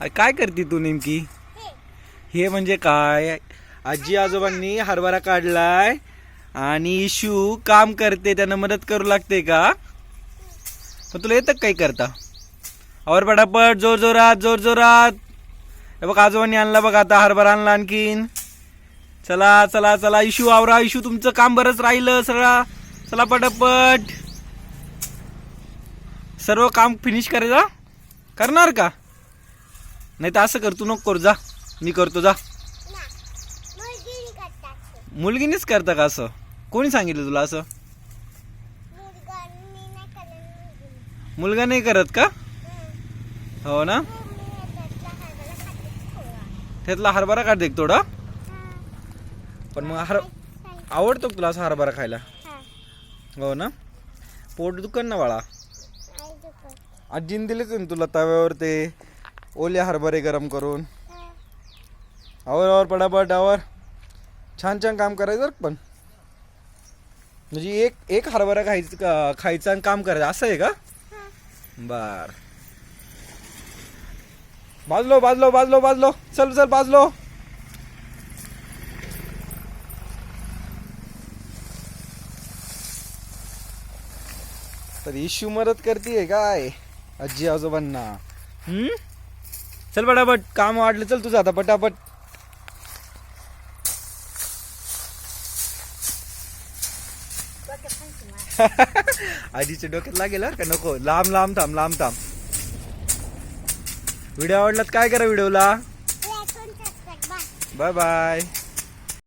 अरे काय करते तू नेमकी? हे म्हणजे काय? आजी आजोबांनी हरभरा काढलाय आणि इशू काम करते त्यांना मदत करू लागते का? मग तुला येतं काही करता? और पटापट जोर जोरात जोर जोरात. हे बघ आजोबांनी आणला बघ आता हरभरा आणला आणखीन. चला चला चला इशू आवरा इशू तुमचं काम बरंच राहिलं सगळा. चला पटापट. सर्व काम फिनिश करायचा करणार का? नाही तर असं कर तू नको करू जा. मी करतो जा. मुलगीनेच करता का असं? कोणी सांगितलं तुला असं? मुलगा नाही करत का? हो. ना. त्यातला हरभरा काढ देख थोडा. पण मग हर आवडतो तुला असा हरभरा खायला? हो. ना. पोट दुकान ना बाळा. आजीने दिलेच ना तुला तव्यावर ते? ओले हरभरे गरम करून. आवर आवर पटापट आवर. छान छान काम करायचं पण. म्हणजे एक एक हरभरा खायचं खायचं आणि काम करायचं असं आहे का? बर. बाजलो बाजलो बाजलो बाजलो. चल चल बाजलो. तर इशू मदत करते काय? आजी आजोबांना. हम्म? चल पटापट काम वाढलं चल तुझं आता पटापट. आजीच्या डोक्यात लागेल का? नको लांब लांब थांब लांब थांब. व्हिडिओ आवडलात काय करा व्हिडिओला? Bye bye